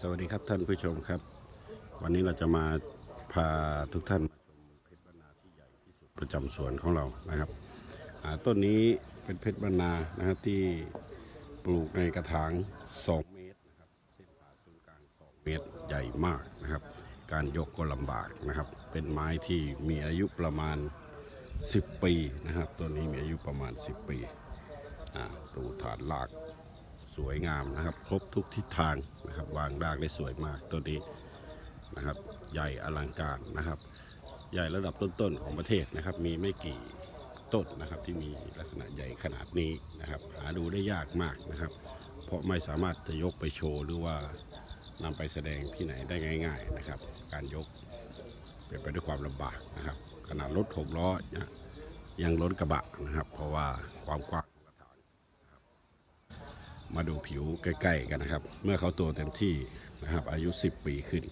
สวัสดีครับท่านผู้ชมครับ วันนี้เราจะมาพาทุกท่านมาชมเพชรบรรณาที่ใหญ่ที่สุดประจำสวนของเรานะครับต้นนี้เป็นเพชรบรรณานะครับที่ปลูกในกระถาง 2 เมตรนะครับเส้นผ่าศูนย์กลาง 2 เมตรใหญ่มากนะครับ การยกก็ลำบากนะครับ เป็นไม้ที่มีอายุประมาณ 10 ปีนะครับต้นนี้มีอายุประมาณ 10 ปีดูฐานราก สวยงามนะครับ ครบทุกทิศทางนะครับ วางรากได้สวยมากต้นนี้นะครับ ใหญ่อลังการนะครับ ใหญ่ระดับต้นๆของประเทศนะครับ มีไม่กี่ต้นนะครับที่มีลักษณะใหญ่ขนาดนี้นะครับ หาดูได้ยากมากนะครับ เพราะไม่สามารถจะยกไปโชว์หรือว่านำไปแสดงที่ไหนได้ง่าย ๆนะครับ การยกเป็นไปด้วยความลำบากนะครับ ขนาดรถหกล้อยยังล้นกระบะนะครับ เพราะว่าความกว้างของกระถาง มาดูผิวใกล้ๆกันนะครับ เมื่อเขาโตเต็มที่นะครับ อายุ 10 ปีขึ้น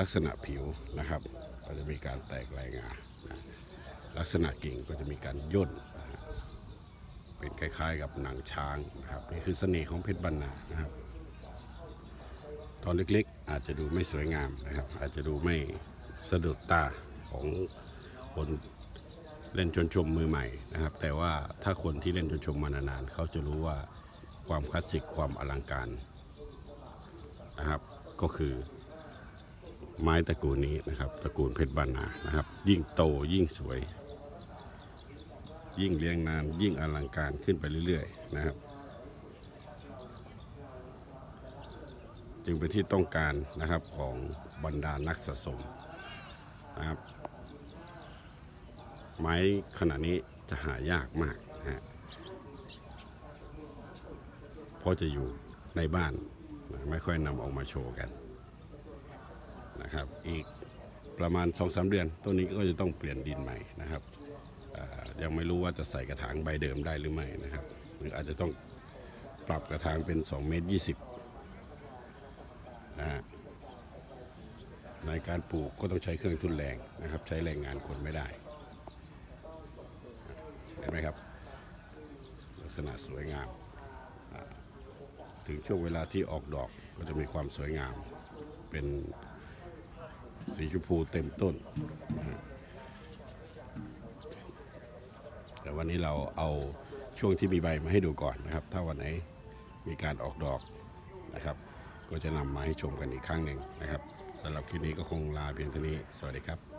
ลักษณะผิวนะครับ ก็จะมีการแตกลายงานะลักษณะกิ่งก็จะมีการย่นนะเป็นคล้ายๆ กับหนังช้างนะครับนี่คือเสน่ห์ของเพชรบรรณานะครับ ตอนเล็กๆ อาจจะดูไม่สวยงามนะครับ อาจจะดูไม่สะดุดตาของคนเล่นชนชมมือใหม่นะครับ แต่ว่าถ้าคนที่เล่นชนชมมานานๆเขาจะรู้ว่า ความคลาสสิกความอลังการนะครับ ก็คือ ไม้ตระกูลนี้นะครับตระกูลเพชรบรรณานะครับ ยิ่งโตยิ่งสวย ยิ่งเลี้ยงนานยิ่งอลังการขึ้นไปเรื่อย ๆ นะครับ จึงเป็นที่ต้องการนะครับของบรรดานักสะสมนะครับ ไม้ขนาดนี้จะหายากมากนะฮะ เพราะจะอยู่ในบ้านไม่ค่อยนำออกมาโชว์กันนะครับ อีกประมาณ2อสเดือนต้นนี้ก็จะต้องเปลี่ยนดินใหม่นะครับยังไม่รู้ว่าจะใส่กระถางใบเดิมได้หรือไม่นะครับหรืออาจจะต้องปรับกระถางเป็น 2 เมตร 20นะฮะในการปลูกก็ต้องใช้เครื่องทุนแรงนะครับ ใช้แรงงานคนไม่ได้ เห็นไหมครับ ลักษณะสวยงาม ถึงช่วงเวลาที่ออกดอกก็จะมีความสวยงาม เป็นสีชมพูเต็มต้น แต่วันนี้เราเอาช่วงที่มีใบมาให้ดูก่อนนะครับ ถ้าวันไหนมีการออกดอกนะครับ ก็จะนำมาให้ชมกันอีกครั้งหนึ่งนะครับสำหรับคลิปนี้ก็คงลาเพียงเท่านี้ สวัสดีครับ